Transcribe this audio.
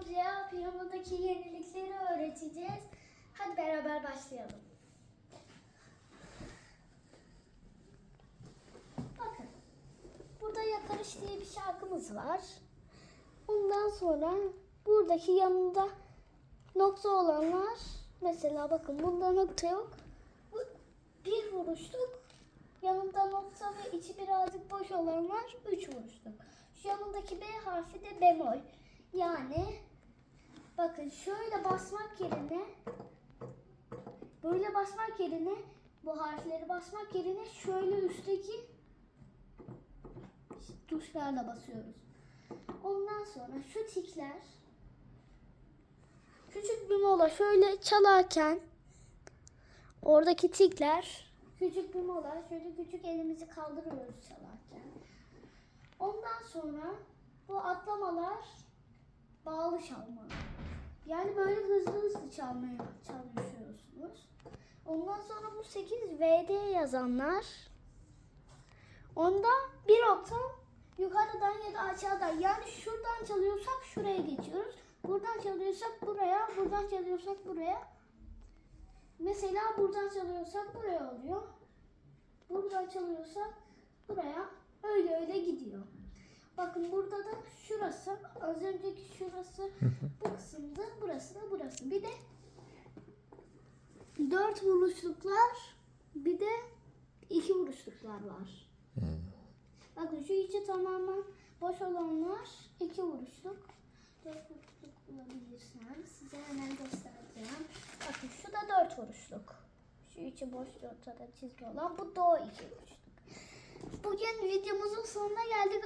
amcaya piyanodaki yenilikleri öğreteceğiz. Hadi beraber başlayalım. Bakın. Burada Yakarış diye bir şarkımız var. Ondan sonra buradaki yanında nokta olanlar mesela bakın bunda nokta yok. Bu bir vuruşluk. Yanında nokta ve içi birazcık boş olanlar üç vuruşluk. Şu yanındaki B harfi de bemol. Yani bakın şöyle basmak yerine böyle basmak yerine bu harfleri basmak yerine şöyle üstteki tuşlarla basıyoruz. Ondan sonra şu tikler küçük bir mola şöyle çalarken oradaki tikler küçük bir mola şöyle küçük elimizi kaldırıyoruz çalarken. Ondan sonra bu atlamalar bağlı çalma. Yani böyle hızlı hızlı çalmaya çalışıyorsunuz. Ondan sonra bu 8 VD yazanlar onda bir oktav yukarıdan ya da aşağıdan yani şuradan çalıyorsak şuraya geçiyoruz. Buradan çalıyorsak buraya, buradan çalıyorsak buraya. Mesela buradan çalıyorsak buraya oluyor. Buradan çalıyorsak buraya. Öyle. Bakın burada da şurası, az önceki şurası bu kısımda, burası da burası. Bir de dört vuruşluklar, bir de iki vuruşluklar var. Bakın şu içi tamamen boş olanlar iki vuruşluk. Dört vuruşluk bulabilirsem size hemen göstereceğim. Bakın şu da dört vuruşluk. Şu içi boş ortada çizgi olan bu da o iki vuruşluk. Bugün videomuzun sonuna geldik.